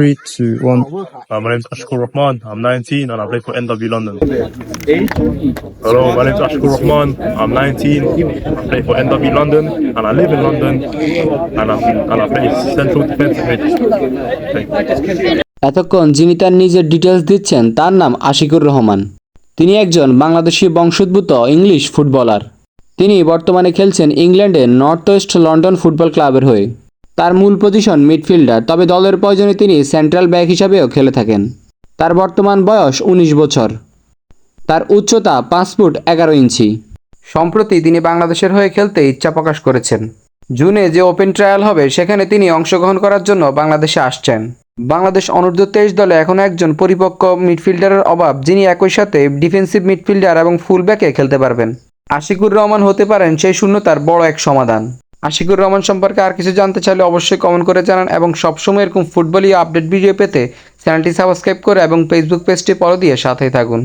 Three, two, one. Uh, my name's Ashkur Rahman. I'm 19 and I play for NW London. Hello, my name's Ashkur Rahman. I'm 19. I play for NW London and I live in London and, I'm, and I play central defensive mid. এতক্ষণ যিনি তার নিজের details দিচ্ছেন তার নাম আশিকুর রহমান তিনি একজন বাংলাদেশি বংশোদ্ভূত ইংলিশ ফুটবলার তিনি বর্তমানে খেলছেন ইংল্যান্ডের নর্থ ওয়েস্ট লন্ডন ফুটবল ক্লাবের হয়ে তার মূল পজিশন মিডফিল্ডার, তবে দলের প্রয়োজনে তিনি সেন্ট্রাল ব্যাক হিসাবেও খেলে থাকেন। তার বর্তমান বয়স উনিশ বছর। তার উচ্চতা পাঁচ ফুট এগারো ইঞ্চি। সম্প্রতি তিনি বাংলাদেশের হয়ে খেলতে ইচ্ছা প্রকাশ করেছেন। জুনে যে ওপেন ট্রায়াল হবে, সেখানে তিনি অংশগ্রহণ করার জন্য বাংলাদেশে আসছেন। বাংলাদেশ অনূর্ধ্ব তেইশ দলে এখন একজন পরিপক্ক মিডফিল্ডারের অভাব, যিনি একই সাথে ডিফেন্সিভ মিডফিল্ডার এবং ফুলব্যাকে খেলতে পারবেন। আশিকুর রহমান হতে পারেন সেই শূন্যতার বড় এক সমাধান। আশিকুর রহমান সম্পর্কে আর কিছু জানতে চাইলে অবশ্যই কমেন্ট করে জানান এবং সবসময় এরকম ফুটবলীয় আপডেট ভিডিও পেতে চ্যানেলটি সাবস্ক্রাইব করে এবং ফেসবুক পেজটি ফলো দিয়ে সাথেই থাকুন।